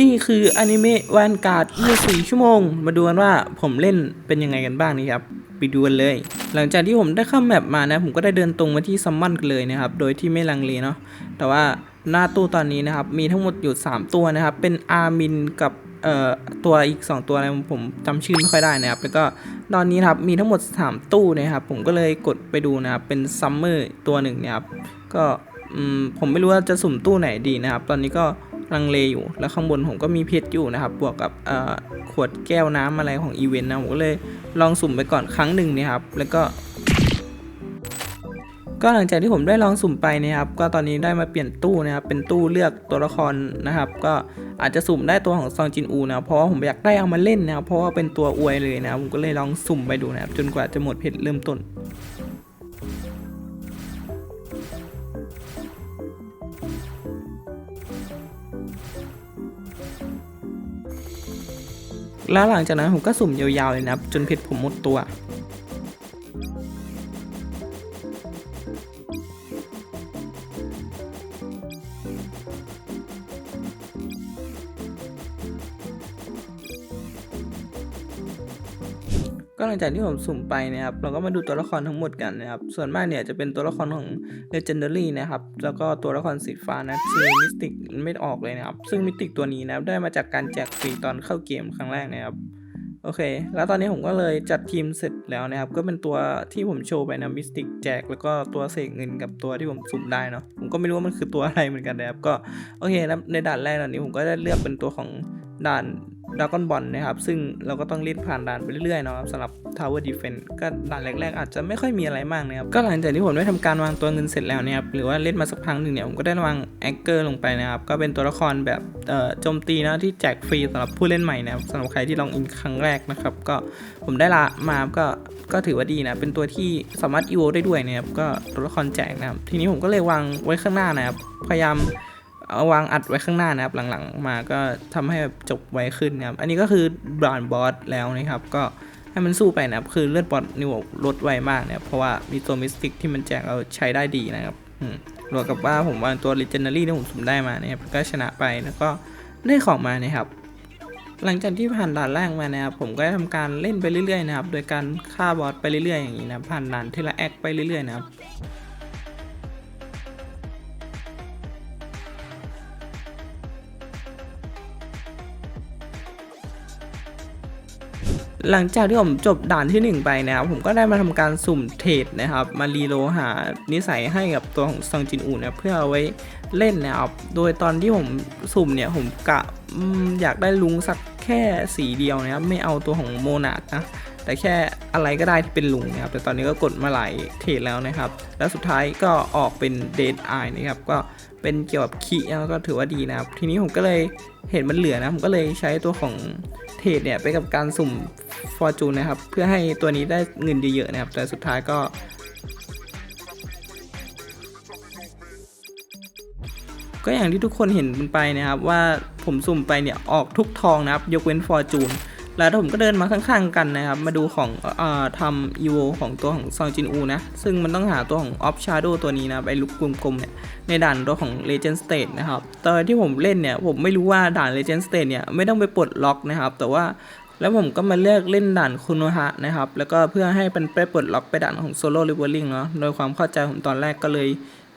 นี่คืออนิเมะแวนการ์ด24ชั่วโมง มาดูกันว่าผมเล่นเป็นยังไงกันบ้างนี่ครับ ไปดูกันเลย หลังจากที่ผมได้เข้าแมปมานะ ผมก็ได้เดินตรงมาที่ซัมมอนกันเลยนะครับ โดยที่ไม่ลังเลเนาะ แต่ว่าหน้าตู้ตอนนี้นะครับ มีทั้งหมดอยู่ 3 ตัวนะครับ เป็นอาร์มินกับเอ่อตัวอีก 2 ตัวนะไรผมจำชื่อไม่ค่อยได้นะครับ แล้วก็ตอนนี้นะครับมีทั้งหมด 3 ตู้นะครับ ผมก็เลยกดไปดูนะครับ เป็นซัมเมอร์ตัวหนึ่งเนี่ยครับ ก็อืมผมไม่รู้ว่าจะสุ่มตู้ไหนดีนะครับ ตอนนี้ก็ ลังเลอยู่ แล้วข้างบนผมก็มีเพชรอยู่นะครับ บวกกับขวดแก้วน้ำอะไรของอีเวนต์นะผมก็เลยลองสุ่มไปก่อนครั้งหนึ่งเนี่ยครับ แล้วก็ก็หลังจากที่ผมได้ลองสุ่มไปนะครับ ก็ตอนนี้ได้มาเปลี่ยนตู้นะครับ เป็นตู้เลือกตัวละครนะครับ ก็อาจจะสุ่มได้ตัวของซองจินอูนะเพราะว่าผมอยากได้เอามาเล่นนะครับ เพราะว่าเป็นตัวอวยเลยนะผมก็เลยลองสุ่มไปดูนะครับ จนกว่าจะหมดเพชรเริ่มต้น แล้วหลังจากนั้นผมก็สุ่มยาวๆเลยนะครับ จนเพชรผมหมดตัว หลังจากที่ผมสุ่มไปนะครับ เราก็มาดูตัวละครทั้งหมดกันนะครับ ส่วนมากเนี่ยจะเป็นตัวละครของ Legendary นะครับ แล้วก็ตัวละครสีฟ้านะคือมิสติกไม่ออกเลยนะครับ ซึ่งมิสติกตัวนี้นะครับได้มาจากการแจกฟรีตอนเข้าเกมครั้งแรกนะครับโอเค แล้วตอนนี้ผมก็เลยจัดทีมเสร็จแล้วนะครับ ก็เป็นตัวที่ผมโชว์ไปนะมิสติกแจก แล้วก็ตัวเสกเงินกับตัวที่ผมสุ่มได้เนาะ ผมก็ไม่รู้ว่ามันคือตัวอะไรเหมือนกันนะครับ ก็โอเคแล้วในด่านแรกตอนนี้ผมก็ได้เลือกเป็นตัวของด่าน ด r a ก้อนบอลนะครับ ซึ่งเราก็ต้องเล่นผ่านด่านไปเรื่อยๆเนาะครับสำหรับ Tower Defense ก็ด่านแรกๆ อาจจะไม่ค่อยมีอะไรมากนะครับ ก็หลังจากที่ผมได้ทำการวางตัวเงินเสร็จแล้วเนี่ยครับ หรือว่าเล่นมาสักพักหนึ่งเนี่ย ผมก็ได้วางแองเกอร์ลงไปนะครับ ก็เป็นตัวละครแบบโจมตีนะที่แจกฟรีสำหรับผู้เล่นใหม่นะครับสำหรับใครที่ลองอินครั้งแรกนะครับ ก็ผมได้ละมาก็ก็ถือว่าดีนะ เป็นตัวที่สามารถอีโวได้ด้วยนะครับ ก็ตัวละครแจกนะครับ ทีนี้ผมก็เลยวางไว้ข้างหน้านะครับ พยายาม เอาวางอัดไว้ข้างหน้านะครับ หลังๆมาก็ทำให้แบบจบไวขึ้นนะครับ อันนี้ก็คือบรานบอสแล้วนะครับ ก็ให้มันสู้ไปนะครับ คือเลือดบอสนิวลดไวมากนะครับ เพราะว่ามีตัวมิสติกที่มันแจกเราใช้ได้ดีนะครับรวมกับว่าผมวางตัว Legendary ที่ผมสุ่มได้มานะครับ ก็ชนะไปแล้วก็ได้ของมานะครับ หลังจากที่ผ่านด่านแรกมานะครับ ผมก็ได้ทำการเล่นไปเรื่อยๆนะครับ โดยการฆ่าบอสไปเรื่อยๆอย่างนี้นะ ผ่านด่านเทละแอคไปเรื่อยๆนะครับ หลังจากที่ผมจบด่านที่ 1 ไปนะครับผมก็ได้มาทำการสุ่มเทรดนะครับ มารีโลหานิสัยให้กับตัวของซองจินอูนะเพื่อเอาไว้เล่นนะครับ โดยตอนที่ผมสุ่มเนี่ยผมกะอยากได้ลุงสักแค่สีเดียวนะครับไม่เอาตัวของโมนาดนะแต่แค่อะไรก็ได้ที่เป็นลุงนะครับแต่ตอนนี้ก็กดมาหลายเทรดแล้วนะครับ แล้วสุดท้ายก็ออกเป็นเดดไอนะครับก็เป็นเกี่ยวกับคีแล้วก็ถือว่าดีนะครับ ทีนี้ผมก็เลยเห็นมันเหลือนะผมก็เลยใช้ตัวของเทรดเนี่ยไปกับการสุ่ม ฟอร์จูนนะครับ เพื่อให้ตัวนี้ได้เงินเยอะๆนะครับ แต่สุดท้ายก็ก็อย่างที่ทุกคนเห็นไปนะครับว่าผมสุ่มไปเนี่ยออกทุกทองนะครับ ยกเว้นฟอร์จูนแล้วผมก็เดินมาข้างๆกันนะครับ มาดูของอทำอีโวของตัวของซองจินอูนะ ซึ่งมันต้องหาตัวของออฟชาร์โดตัวนี้นะไอ้ลูกกลมๆเนี่ยในด่านตัวของ Legend State นะครับ ตอนที่ผมเล่นเนี่ย ผมไม่รู้ว่าด่าน Legend State เนี่ย ไม่ต้องไปปลดล็อกนะครับ แต่ว่า แล้วผมก็มาเลือกเล่นด่านคุโนฮะนะครับ แล้วก็เพื่อให้มันไปปลดล็อกไปด่านของ Solo Leveling เนาะ โดยความเข้าใจผมตอนแรกก็เลย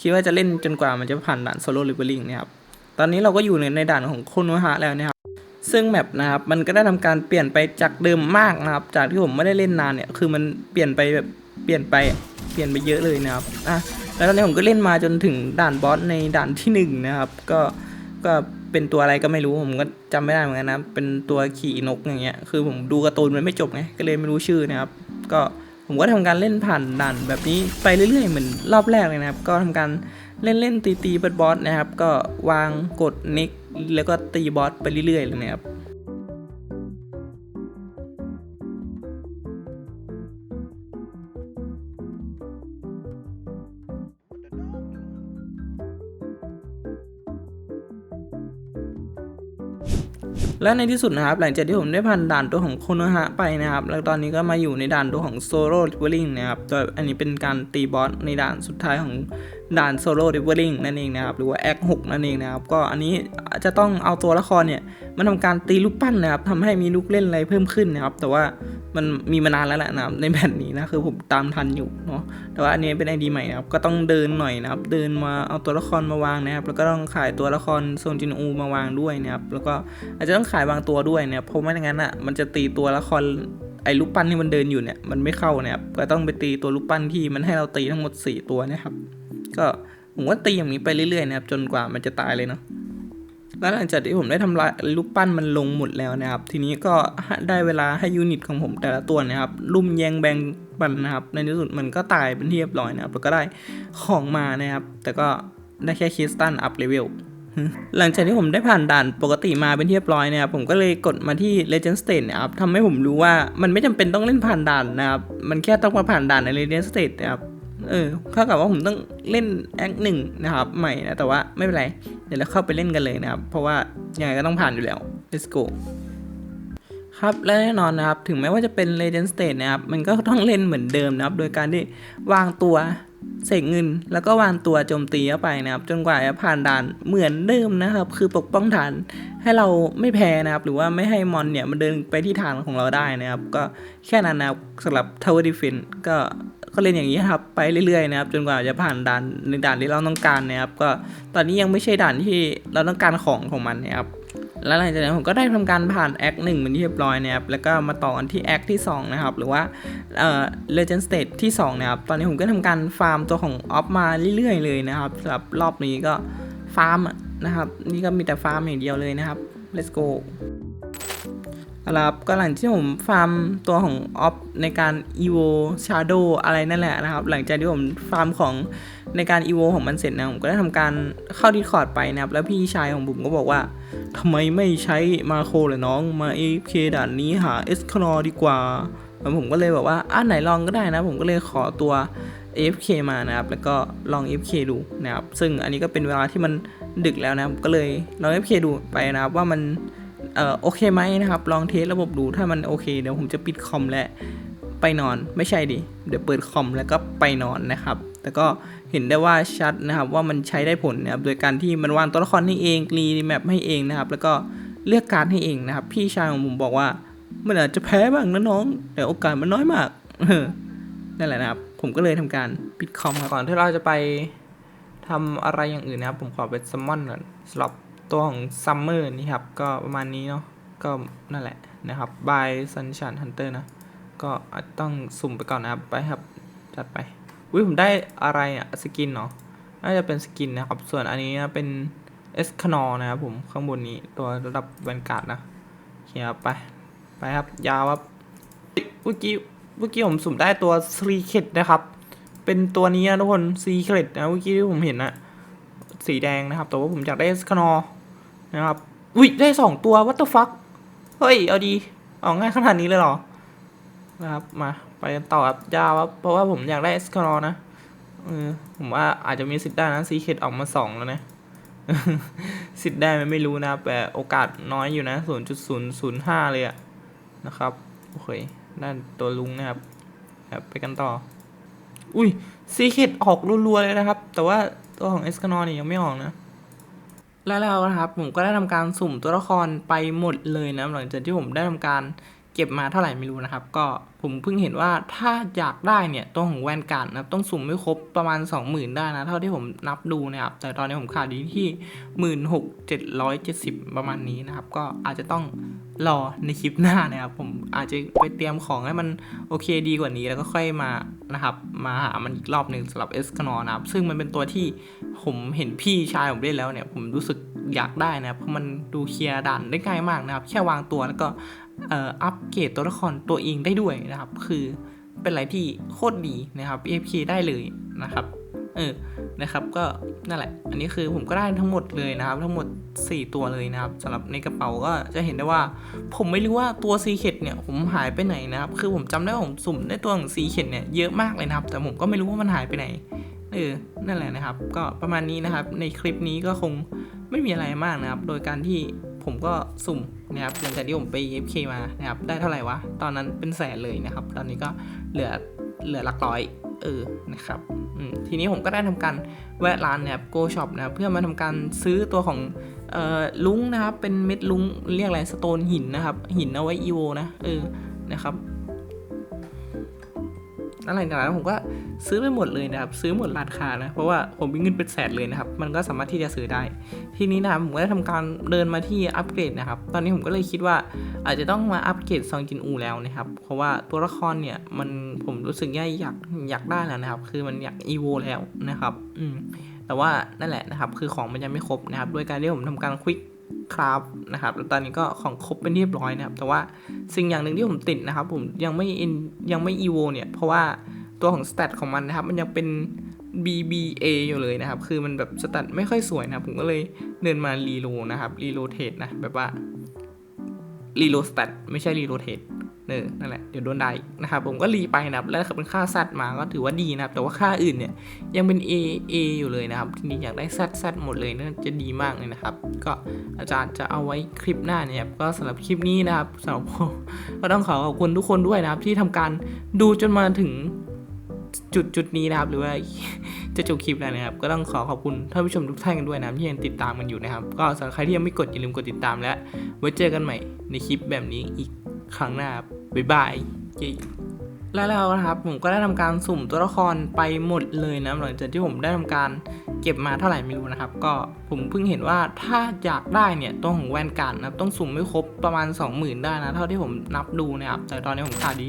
คิดว่าจะเล่นจนกว่ามันจะผ่านด่าน Solo Leveling นะครับ ตอนนี้เราก็อยู่ในในด่านของคุโนฮะแล้วนะครับ ซึ่งแมปนะครับมันก็ได้ทำการเปลี่ยนไปจากเดิมมากนะครับ จากที่ผมไม่ได้เล่นนานเนี่ย คือมันเปลี่ยนไปแบบเปลี่ยนไปเปลี่ยนไปเยอะเลยนะครับ อะ แล้วตอนนี้ผมก็เล่นมาจนถึงด่านบอสในด่านที่หนึ่งนะครับ ก็ ก็ เป็นตัวอะไรก็ไม่รู้ผมก็จำไม่ได้เหมือนกันนะเป็นตัวขี่นกอย่างเงี้ยคือผมดูการ์ตูนมันไม่จบไงก็เลยไม่รู้ชื่อนะครับ ก็ผมก็ทำการเล่นผ่านด่านแบบนี้ไปเรื่อยๆเหมือนรอบแรกเลยนะครับ ก็ทำการเล่นเล่นตีตีบอสนะครับ ก็วางกดนิกแล้วก็ตีบอสไปเรื่อยๆเลยนะครับ และในที่สุดนะครับหลังจากที่ผมได้ผ่านด่านตัวของโคโนฮะไปนะครับ แล้วตอนนี้ก็มาอยู่ในด่านตัวของโซโล่ลิเวอริงนะครับโดยอันนี้เป็นการตีบอสในด่านสุดท้ายของด่านโซโล่ดิเวอริงนั่นเองนะครับหรือว่าแอคหกนั่นเองนะครับก็อันนี้จะต้องเอาตัวละครเนี่ยมาทำการตีลูกปั้นนะครับทำให้มีลูกเล่นอะไรเพิ่มขึ้นนะครับ แต่ว่า มันมีมานานแล้วแหละนะครับในแผ่นนี้นะคือผมตามทันอยู่เนาะแต่ว่าอันนี้เป็นไอดีใหม่นะครับก็ต้องเดินหน่อยนะครับ เดินมาเอาตัวละครมาวางนะครับ แล้วก็ต้องขายตัวละครโซนจินอูมาวางด้วยนะครับ แล้วก็อาจจะต้องขายบางตัวด้วยนะครับเพราะไม่อย่างนั้นอะมันจะตีตัวละครไอ้ลูกปั้นที่มันเดินอยู่เนี่ยมันไม่เข้านะครับก็ต้องไปตีตัวลูกปั้นที่มันให้เราตีทั้งหมด 4 ตัวนะครับ ก็ผมว่าตีอย่างนี้ไปเรื่อยๆนะครับจนกว่ามันจะตายเลยเนาะ แล้วหลังจากที่ผมได้ทำลายลูกปั้นมันลงหมดแล้วนะครับ ทีนี้ก็ได้เวลาให้ยูนิตของผมแต่ละตัวนะครับลุ่มแยงแบงบันนะครับ ในที่สุดมันก็ตายเป็นที่เรียบร้อยนะครับแล้วก็ได้ของมานะครับ แต่ก็ได้แค่คริสตัลอัพเลเวลหลังจากที่ผมได้ผ่านด่านปกติมาเป็นที่เรียบร้อยนะครับผมก็เลยกดมาที่ Legend State นะครับทำให้ผมรู้ว่ามันไม่จำเป็นต้องเล่นผ่านด่านนะครับ มันแค่ต้องมาผ่านด่านใน Legend State นะครับเออเท่ากับว่าผมต้องเล่นแอคหนึ่งนะครับ ใหม่นะ แต่ว่าไม่เป็นไร เดี๋ยวเราเข้าไปเล่นกันเลยนะครับ เพราะว่ายังไงก็ต้องผ่านอยู่แล้ว let's go ครับและแน่นอนนะครับ ถึงแม้ว่าจะเป็น Legend State นะครับ มันก็ต้องเล่นเหมือนเดิมนะครับ โดยการที่วางตัวเสกเงิน แล้วก็วางตัวโจมตีเข้าไปนะครับ จนกว่าจะผ่านด่านเหมือนเดิมนะครับ คือปกป้องฐานให้เราไม่แพ้นะครับ หรือว่าไม่ให้มอนเนี่ยมันเดินไปที่ฐานของเราได้นะครับ ก็แค่นั้นนะครับสำหรับ Tower Defense ก็ ก็เล่นอย่างนี้ครับไปเรื่อยๆนะครับจนกว่าจะผ่านด่านในด่านที่เราต้องการนะครับ ก็ตอนนี้ยังไม่ใช่ด่านที่เราต้องการของของมันนะครับแล้วหลังจากนั้นผมก็ได้ทำการผ่านแอคหนึ่งเป็นที่เรียบร้อยนะครับ แล้วก็มาต่อกันที่แอคที่ 2 นะครับ หรือว่าเอ่อ Legend State ที่ 2 นะครับ ตอนนี้ผมก็ทำการฟาร์มตัวของออฟมาเรื่อยๆเลยนะครับสำหรับรอบนี้ก็ฟาร์มนะครับ นี่ก็มีแต่ฟาร์มอย่างเดียวเลยนะครับ let's go เอาละครับก็หลังที่ผมฟาร์มตัวของออฟในการ evo shadow อะไรนั่นแหละนะครับ หลังจากที่ผมฟาร์มของในการ evo ของมันเสร็จนะผมก็ได้ทำการเข้า Discord ไปนะครับ แล้วพี่ชายของผมก็บอกว่าทำไมไม่ใช้มาโครเลยน้องมา AFK ด่านนี้หา e s c o n o r ดีกว่าแล้วผมก็เลยแบบว่าอะไหนลองก็ได้นะ ผมก็เลยขอตัว AFK มานะครับ แล้วก็ลอง AFK ดูนะครับ ซึ่งอันนี้ก็เป็นเวลาที่มันดึกแล้วนะครับ ก็เลยลอง AFK ดูไปนะครับว่ามัน เอ่อโอเคไหมนะครับ ลองเทสระบบดูถ้ามันโอเคเดี๋ยวผมจะปิดคอมและไปนอนไม่ใช่ดิเดี๋ยวเปิดคอมแล้วก็ไปนอนนะครับ แต่ก็เห็นได้ว่าชัดนะครับว่ามันใช้ได้ผลนะครับโดยการที่มันวางตัวละครให้เองรีแมปให้เองนะครับ แล้วก็เลือกการดให้เองนะครับ พี่ชายของผมบอกว่ามันอาจจะแพ้บ้างนะน้อง แต่โอกาสมันน้อยมากนั่นแหละนะครับ ผมก็เลยทำการปิดคอมก่อนที่เราจะไปทำอะไรอย่างอื่นนะครับ ผมขอเป็นซัมมอนก่อนสำหรับ ตัวของซัมเมอร์นี่ครับ ก็ประมาณนี้เนาะก็นั่นแหละนะครับ by sunshine hunter นะ ก็ต้องสุ่มไปก่อนนะครับ ไปครับ จัดไปอุ้ยผมได้อะไรอะสกินเนาะน่าจะเป็นสกินนะครับ ส่วนอันนี้นะเป็นเอสคานอนะครับผมข้างบนนี้ตัวระดับแวนการ์ดนะโอเคครับไปไปครับ ยาวครับเมื่อกี้เมื่อกี้ผมสุ่มได้ตัวซีเคดนะครับ เป็นตัวนี้นะทุกคนซีเคดนะเมื่อกี้ที่ผมเห็นนะสีแดงนะครับ แต่ว่าผมอยากได้สคานอ นะครับอุ้ยได้สองตัววัตถุฟักเฮ้ย เอาดีเอาง่ายขนาดนี้เลยเหรอ นะครับ มาไปกันต่อครับยาวครับเพราะว่าผมอยากได้เอสคานอนะเออผมว่าอาจจะมีสิทธิ์ได้นะซีเคดออกมาสองแล้วนะสิทธิ์ได้ไมไม่รู้นะแต่โอกาสน้อยอยู่นะ0.005เลยอะนะครับ โอเคด้านตัวลุงนะครับครับไปกันต่อ อุ้ยซีเคดออกรัวๆเลยนะครับ แต่ว่าตัวของเอสคานอนี่ยังไม่ออกนะ แล้วแล้วนะครับผมก็ได้ทำการสุ่มตัวละครไปหมดเลยนะหลังจากที่ผมได้ทำการ เก็บมาเท่าไหร่ไม่รู้นะครับ ก็ผมเพิ่งเห็นว่าถ้าอยากได้เนี่ยตัวของแวนการ์ดนะครับต้องสุ่มไม่ครบประมาณ 20,000 ได้นะ เท่าที่ผมนับดูนะครับ แต่ตอนนี้ผมขาดอยู่ที่ 16,770 ประมาณนี้นะครับ ก็อาจจะต้องรอในคลิปหน้านะครับ ผมอาจจะไปเตรียมของให้มันโอเคดีกว่านี้แล้วก็ค่อยมานะครับ มาหามันอีกรอบหนึ่งสำหรับเอสคานอนะครับ ซึ่งมันเป็นตัวที่ผมเห็นพี่ชายผมเล่นแล้วเนี่ยผมรู้สึกอยากได้นะครับเพราะมันดูเคลียร์ด่านได้ง่ายมากนะครับ แค่วางตัวแล้วก็ อัปเกรดตัวละครตัวเองได้ด้วยนะครับ คือเป็นอะไรที่โคตรดีนะครับ AFK ได้เลยนะครับ เออ นะครับ ก็นั่นแหละ อันนี้คือผมก็ได้ทั้งหมดเลยนะครับ ทั้งหมด 4 ตัวเลยนะครับสำหรับในกระเป๋าก็จะเห็นได้ว่า ผมไม่รู้ว่าตัวซีเคดเนี่ยผมหายไปไหนนะครับ คือผมจำได้ผมสุ่มได้ตัวของซีเคดเนี่ยเยอะมากเลยนะครับ แต่ผมก็ไม่รู้ว่ามันหายไปไหน เออ นั่นแหละนะครับ ก็ประมาณนี้นะครับ ในคลิปนี้ก็คงไม่มีอะไรมากนะครับ โดยการที่ผมก็สุ่ม นะครับหลังจากที่ผมไป FK มานะครับได้เท่าไหร่วะ ตอนนั้นเป็นแสนเลยนะครับ ตอนนี้ก็เหลือเหลือหลักร้อยเออนะครับทีนี้ผมก็ได้ทำการแวะร้านนะครับ Go Shop นะครับเพื่อมาทำการซื้อตัวของออลุงนะครับเป็นเม็ดลุงเรียกอะไรสโตนหินนะครับหินเอาไว้อีโวนะเออนะครับ อะไรต่างๆผมก็ซื้อไปหมดเลยนะครับ ซื้อหมดราคานะ เพราะว่าผมมีเงินเป็นแสนเลยนะครับ มันก็สามารถที่จะซื้อได้ ทีนี้นะครับผมก็ได้ทำการเดินมาที่อัปเกรดนะครับ ตอนนี้ผมก็เลยคิดว่าอาจจะต้องมาอัปเกรดซองจินอูแล้วนะครับ เพราะว่าตัวละครเนี่ยมันผมรู้สึกอยากอยากอยากได้แล้วนะครับ คือมันอยากอีโวแล้วนะครับ อืมแต่ว่านั่นแหละนะครับ คือของมันยังไม่ครบนะครับด้วยการที่ผมทำการควิก ครับนะครับแล้วตอนนี้ก็ของครบเป็นเรียบร้อยนะครับ แต่ว่าสิ่งอย่างหนึ่งที่ผมติดนะครับ ผมยังไม่ in- ยังไม่อีโวเนี่ย เพราะว่าตัวของสเตตของมันนะครับ มันยังเป็น BBA อยู่เลยนะครับ คือมันแบบสเตตไม่ค่อยสวยนะครับผมก็เลยเดินมารีโลนะครับรีโลเทตนะ แบบว่ารีโลสเตตไม่ใช่รีโลเทต เออนั่นแหละเดี๋ยวโดนได้อีกนะครับผมก็รีไปนะครับแล้วถ้าเป็นค่าซัดมาก็ถือว่าดีนะครับ แต่ว่าค่าอื่นเนี่ยยังเป็น A A อยู่เลยนะครับทีนี้อยากได้ Z Z หมดเลยน่าจะดีมากเลยนะครับ ก็อาจารย์จะเอาไว้คลิปหน้าเนี่ยครับก็สำหรับคลิปนี้นะครับสำหรับผมก็ต้องขอขอบคุณทุกคนด้วยนะครับ ที่ทำการดูจนมาถึงจุดจุดนี้นะครับหรือว่าจะจบคลิปแล้วนะครับ ก็ต้องขอขอบคุณท่านผู้ชมทุกท่านกันด้วยนะครับที่ยังติดตามกันอยู่นะครับ ก็สำหรับใครที่ยังไม่กดอย่าลืมกดติดตามและไว้เจอกันใหม่ในคลิปแบบนี้อีก ครั้งหน้าบ๊ายบายจีแล้วแล้วนะครับผมก็ได้ทำการสุ่มตัวละครไปหมดเลยนะหลังจากที่ผมได้ทำการเก็บมาเท่าไหร่ไม่รู้นะครับ ก็ผมเพิ่งเห็นว่าถ้าอยากได้เนี่ยตัวของแวนการ์ดนะต้องสุ่มไม่ครบประมาณ 20,000 ได้นะ เท่าที่ผมนับดูนะครับแต่ตอนนี้ผมขาดอี